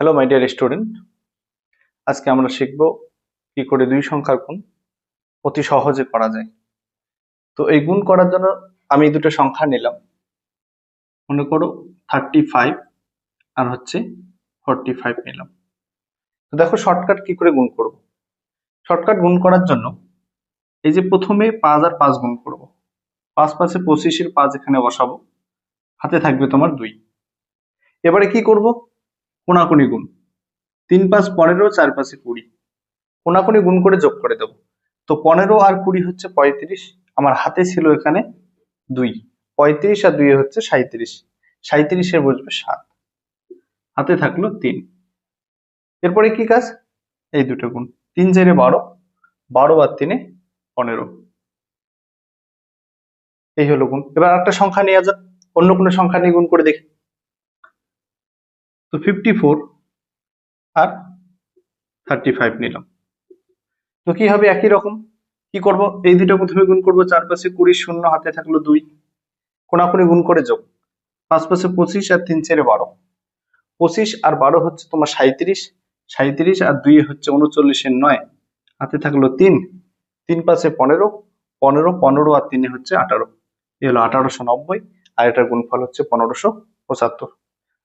Hello my dear student আজকে আমরা শিখব কি করে দুই সংখ্যার গুণ অতি সহজে করা যায়। তো এই গুণ করার জন্য আমি দুটো সংখ্যা নিলাম। মনে করো থার্টি ফাইভ আর হচ্ছে ফর্টি ফাইভ নিলাম। তো দেখো শর্টকাট কি করে গুণ করব। শর্টকাট গুণ করার জন্য এই যে প্রথমে পাঁচ আর পাঁচ গুণ করব। পাঁচ পাঁচে পঁচিশের পাঁচ এখানে বসাবো। হাতে থাকবে তোমার দুই। এবারে কি করব? কোনাকুনি গুণ। তিন পাঁচ পনেরো, চার পাঁচে কুড়ি। কোনাকুনি গুণ করে যোগ করে দেবো। তো পনেরো আর কুড়ি হচ্ছে পঁয়ত্রিশ, আমার হাতে ছিল এখানে দুই। পঁয়ত্রিশ আর দুই হচ্ছে সাঁত্রিশ সাঁত্রিশে বসবে সাত। হাতে থাকল তিন। এরপরে কি কাজ? এই দুটো গুণ। তিন চারে বারো বারো আর তিনে পনেরো। এই হলো গুণ। এবার একটা সংখ্যা নেওয়া যাক। অন্য কোনো সংখ্যা নিয়ে গুণ করে দেখি। তো ফিফটি ফোর আর থার্টি ফাইভ নিলাম। তো কি হবে একই রকম? কি করব? এই দুটো প্রথমে গুণ করব, চার পাশে কুড়ি, শূন্য, হাতে থাকল দুই। কোনাকুনি গুণ করে যোগ। পাঁচ পাশে পঁচিশ আর তিন চারে বারো। পঁচিশ আর বারো হচ্ছে তোমার সাঁত্রিশ সাঁত্রিশ আর দুই হচ্ছে উনচল্লিশের নয়। হাতে থাকল তিন। তিন পাশে পনেরো। পনেরো পনেরো আর তিনে হচ্ছে আঠারো। এ হলো আঠারোশো নব্বই। আর এটার গুণফল হচ্ছে পনেরোশো পঁচাত্তর।